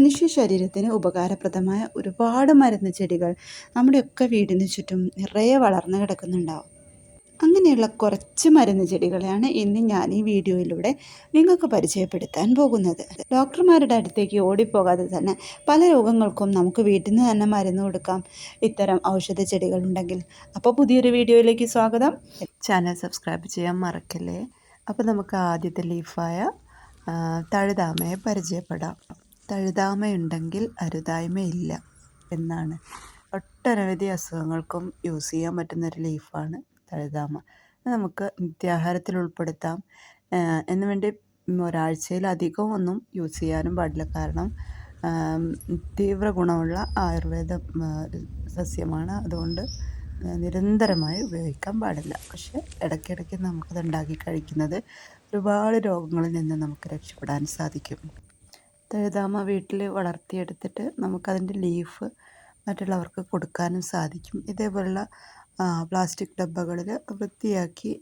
മനുഷ്യ ശരീരത്തിന് ഉപകാരപ്രദമായ ഒരുപാട് മരുന്ന് ചെടികൾ നമ്മുടെയൊക്കെ വീടിന് ചുറ്റും നിറയെ വളർന്നു കിടക്കുന്നുണ്ടാവും. അങ്ങനെയുള്ള കുറച്ച് മരുന്ന് ചെടികളെയാണ് ഇന്ന് ഞാൻ ഈ വീഡിയോയിലൂടെ നിങ്ങൾക്ക് പരിചയപ്പെടുത്താൻ പോകുന്നത്. ഡോക്ടർമാരുടെ അടുത്തേക്ക് ഓടിപ്പോകാതെ തന്നെ പല രോഗങ്ങൾക്കും നമുക്ക് വീട്ടിൽ നിന്ന് തന്നെ മരുന്ന് കൊടുക്കാം. ഇത്തരം ഔഷധ ചെടികളുണ്ടെങ്കിൽ അപ്പോൾ പുതിയൊരു വീഡിയോയിലേക്ക് സ്വാഗതം. ചാനൽ സബ്സ്ക്രൈബ് ചെയ്യാൻ മറക്കല്ലേ? അപ്പോൾ നമുക്ക് ആദ്യത്തെ ലീഫായ തഴുതാമയെ പരിചയപ്പെടാം. തഴുതാമയുണ്ടെങ്കിൽ അരുതായ്മയില്ല എന്നാണ്. ഒട്ടനവധി അസുഖങ്ങൾക്കും യൂസ് ചെയ്യാൻ പറ്റുന്നൊരു ലീഫാണ് തഴുതാമ. നമുക്ക് നിത്യാഹാരത്തിൽ ഉൾപ്പെടുത്താം. എന്ന് വേണ്ടി ഒരാഴ്ചയിലധികം ഒന്നും യൂസ് ചെയ്യാനും പാടില്ല. കാരണം തീവ്ര ഗുണമുള്ള ആയുർവേദ സസ്യമാണ്. അതുകൊണ്ട് നിരന്തരമായി ഉപയോഗിക്കാൻ പാടില്ല. പക്ഷെ ഇടയ്ക്കിടയ്ക്ക് നമുക്കത് ഉണ്ടാക്കി കഴിക്കുന്നത് ഒരുപാട് രോഗങ്ങളിൽ നിന്ന് നമുക്ക് രക്ഷപ്പെടാൻ സാധിക്കും. തഴുതാമ വീട്ടിൽ വളർത്തിയെടുത്തിട്ട് നമുക്കതിന്റെ ലീഫ് മറ്റുള്ളവർക്ക് കൊടുക്കാനും സാധിക്കും. ഇതേപോലുള്ള പ്ലാസ്റ്റിക് ഡബ്ബകളിൽ വൃത്തിയാക്കി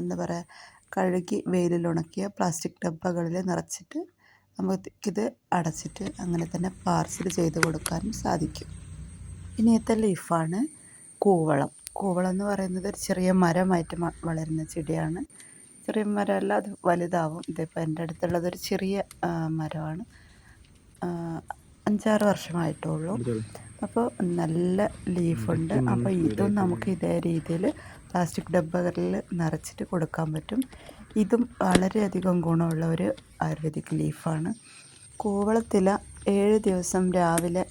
എന്താ പറയുക കഴുകി വെയിലിൽ ഉണക്കിയ പ്ലാസ്റ്റിക് ഡബ്ബകളിൽ നിറച്ചിട്ട് നമുക്കിത് അടച്ചിട്ട് അങ്ങനെ തന്നെ പാർസൽ ചെയ്ത് കൊടുക്കാനും സാധിക്കും. ഇനിയത്തെ ലീഫാണ് കൂവളം. കൂവളം എന്ന് പറയുന്നത് ഒരു ചെറിയ മരമായിട്ട് വളരുന്ന ചെടിയാണ്. ചെറിയ മരമല്ല അത് വലുതാവും. ഇതിപ്പോൾ എന്റെ അടുത്തുള്ളത് ഒരു ചെറിയ മരമാണ്. അഞ്ചാറ് വർഷമായിട്ടുള്ളൂ. അപ്പോൾ നല്ല ലീഫുണ്ട്. അപ്പോൾ ഇതും നമുക്ക് ഇതേ രീതിയിൽ പ്ലാസ്റ്റിക് ഡബ്ബകളിൽ നിറച്ചിട്ട് കൊടുക്കാൻ പറ്റും. ഇതും വളരെയധികം ഗുണമുള്ള ഒരു ആയുർവേദിക് ലീഫാണ്. കൂവളത്തില ഏഴ് ദിവസം രാവിലെ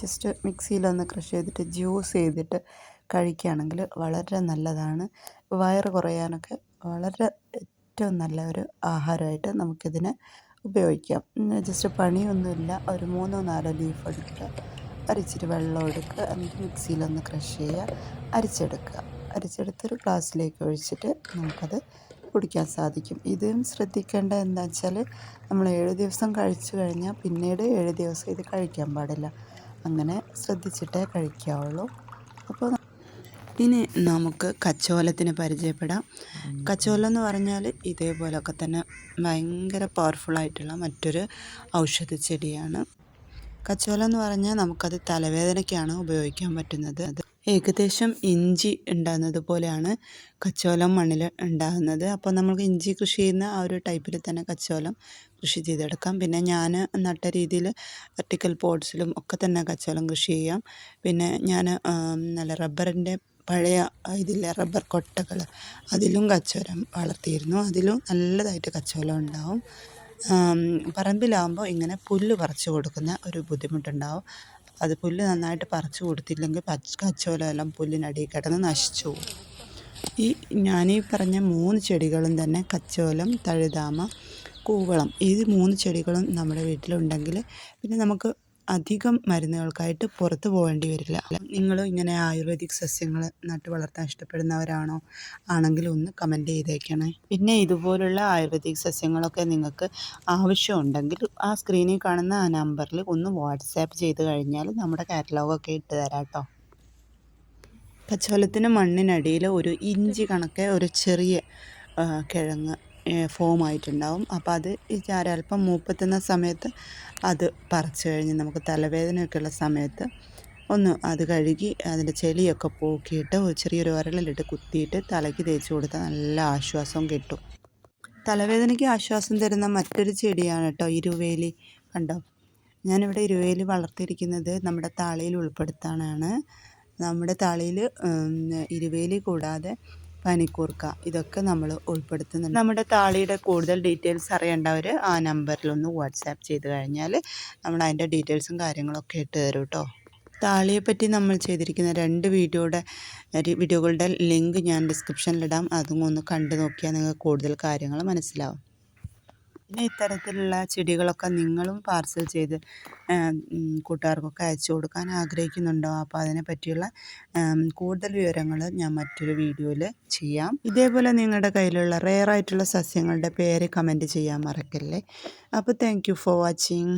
ജസ്റ്റ് മിക്സിയിലൊന്ന് ക്രഷ് ചെയ്തിട്ട് ജ്യൂസ് ചെയ്തിട്ട് കഴിക്കുകയാണെങ്കിൽ വളരെ നല്ലതാണ്. വയറ് കുറയാനൊക്കെ വളരെ ഏറ്റവും നല്ല ഒരു ആഹാരമായിട്ട് നമുക്കിതിനെ ഉപയോഗിക്കാം. ജസ്റ്റ് പണിയൊന്നുമില്ല. ഒരു മൂന്നോ നാലോ ലീഫ് എടുക്കുക. അരിച്ചിട്ട് വെള്ളം എടുക്കുക. എന്നിട്ട് മിക്സിയിലൊന്ന് ക്രഷ് ചെയ്യുക. അരിച്ചെടുക്കുക. അരിച്ചെടുത്തൊരു ഗ്ലാസ്സിലേക്ക് ഒഴിച്ചിട്ട് നമുക്കത് കുടിക്കാൻ സാധിക്കും. ഇതും ശ്രദ്ധിക്കേണ്ട എന്താ വെച്ചാൽ നമ്മൾ ഏഴ് ദിവസം കഴിച്ചു കഴിഞ്ഞാൽ പിന്നീട് ഏഴ് ദിവസം ഇത് കഴിക്കാൻ പാടില്ല. അങ്ങനെ ശ്രദ്ധിച്ചിട്ടേ കഴിക്കാവുള്ളൂ. അപ്പോൾ ഇനി നമുക്ക് കച്ചോലത്തിന് പരിചയപ്പെടാം. കച്ചോലം എന്ന് പറഞ്ഞാൽ ഇതേപോലൊക്കെ തന്നെ ഭയങ്കര പവർഫുള്ളായിട്ടുള്ള മറ്റൊരു ഔഷധ ചെടിയാണ്. കച്ചോലം എന്ന് പറഞ്ഞാൽ നമുക്കത് തലവേദനയ്ക്കാണ് ഉപയോഗിക്കാൻ പറ്റുന്നത്. ഏകദേശം ഇഞ്ചി ഉണ്ടാകുന്നത് പോലെയാണ് കച്ചോലം മണ്ണിൽ ഉണ്ടാകുന്നത്. അപ്പോൾ നമുക്ക് ഇഞ്ചി കൃഷി ചെയ്യുന്ന ആ ഒരു ടൈപ്പിൽ തന്നെ കച്ചോലം കൃഷി ചെയ്തെടുക്കാം. പിന്നെ ഞാൻ നട്ട രീതിയിൽ വെർട്ടിക്കൽ പോട്ട്സിലും ഒക്കെ തന്നെ കച്ചോലം കൃഷി ചെയ്യാം. പിന്നെ ഞാൻ നല്ല റബ്ബറിന്റെ പഴയ ഇതിലെ റബ്ബർ കൊട്ടകൾ. അതിലും കച്ചോലം വളർത്തിയിരുന്നു. അതിലും നല്ലതായിട്ട് കച്ചോലം ഉണ്ടാവും. പറമ്പിലാവുമ്പോൾ ഇങ്ങനെ പുല്ല് പറിച്ച് കൊടുക്കുന്ന ഒരു ബുദ്ധിമുട്ടുണ്ടാവും. അത് പുല്ല് നന്നായിട്ട് പറിച്ച് കൊടുത്തില്ലെങ്കിൽ പച്ച കച്ചോലം എല്ലാം പുല്ലിനടിയിൽ കിടന്ന് നശിച്ചു പോകും. ഈ ഞാനീ പറഞ്ഞ മൂന്ന് ചെടികളും തന്നെ കച്ചോലം തഴുതാമ കൂവളം ഈ മൂന്ന് ചെടികളും നമ്മുടെ വീട്ടിലുണ്ടെങ്കിൽ പിന്നെ നമുക്ക് അധികം മരുന്നുകൾക്കായിട്ട് പുറത്ത് പോകേണ്ടി വരില്ല. നിങ്ങളും ഇങ്ങനെ ആയുർവേദിക് സസ്യങ്ങൾ നട്ട് വളർത്താൻ ഇഷ്ടപ്പെടുന്നവരാണോ? ആണെങ്കിൽ ഒന്ന് കമന്റ് ചെയ്തേക്കണേ. പിന്നെ ഇതുപോലുള്ള ആയുർവേദിക് സസ്യങ്ങളൊക്കെ നിങ്ങൾക്ക് ആവശ്യമുണ്ടെങ്കിൽ ആ സ്ക്രീനിൽ കാണുന്ന ആ നമ്പറിൽ ഒന്ന് വാട്സാപ്പ് ചെയ്ത് കഴിഞ്ഞാൽ നമ്മുടെ കാറ്റലോഗൊക്കെ ഇട്ട് തരാം കേട്ടോ കച്ചോലത്തിന് മണ്ണിനടിയിൽ ഒരു ഇഞ്ചി കണക്കെ ഒരു ചെറിയ കിഴങ്ങ് ഫോം ആയിട്ടുണ്ടാവും അപ്പോൾ അത് ഈ ചാര മൂപ്പത്തുന്ന സമയത്ത് അത് പറിച്ചു കഴിഞ്ഞ് നമുക്ക് തലവേദനയൊക്കെ ഉള്ള സമയത്ത് ഒന്ന് അത് കഴുകി അതിന്റെ ചെളിയൊക്കെ പോക്കിയിട്ട് ചെറിയൊരു ഉരളിലിട്ട് കുത്തിയിട്ട് തലയ്ക്ക് തേച്ച് കൊടുത്താൽ നല്ല ആശ്വാസം കിട്ടും. തലവേദനയ്ക്ക് ആശ്വാസം തരുന്ന മറ്റൊരു ചെടിയാണ് കേട്ടോ ഇരുവേലി കണ്ടോ? ഞാനിവിടെ ഇരുവേലി വളർത്തിയിരിക്കുന്നത് നമ്മുടെ താളിയിൽ ഉൾപ്പെടുത്താനാണ്. നമ്മുടെ താളിയിൽ ഇരുവേലി കൂടാതെ പനിക്കൂർക്ക ഇതൊക്കെ നമ്മൾ ഉൾപ്പെടുത്തുന്നുണ്ട്. നമ്മുടെ താളിയുടെ കൂടുതൽ ഡീറ്റെയിൽസ് അറിയേണ്ടവർ ആ നമ്പറിലൊന്ന് വാട്സാപ്പ് ചെയ്ത് കഴിഞ്ഞാൽ നമ്മൾ അതിന്റെ ഡീറ്റെയിൽസും കാര്യങ്ങളൊക്കെ ഇട്ട് തരും കേട്ടോ താളിയെപ്പറ്റി നമ്മൾ ചെയ്തിരിക്കുന്ന രണ്ട് വീഡിയോയുടെ വീഡിയോകളുടെ ലിങ്ക് ഞാൻ ഡിസ്ക്രിപ്ഷനിലിടാം അതും ഒന്ന് കണ്ടു നോക്കിയാൽ നിങ്ങൾക്ക് കൂടുതൽ കാര്യങ്ങൾ മനസ്സിലാവും. പിന്നെ ഇത്തരത്തിലുള്ള ചെടികളൊക്കെ നിങ്ങളും പാർസൽ ചെയ്ത് കൂട്ടുകാർക്കൊക്കെ അയച്ചു കൊടുക്കാൻ ആഗ്രഹിക്കുന്നുണ്ടോ? അപ്പോൾ അതിനെ പറ്റിയുള്ള കൂടുതൽ വിവരങ്ങൾ ഞാൻ മറ്റൊരു വീഡിയോയിൽ ചെയ്യാം. ഇതേപോലെ നിങ്ങളുടെ കയ്യിലുള്ള റെയർ ആയിട്ടുള്ള സസ്യങ്ങളുടെ പേര് കമന്റ് ചെയ്യാൻ മറക്കല്ലേ. അപ്പോൾ താങ്ക് ഫോർ വാച്ചിങ്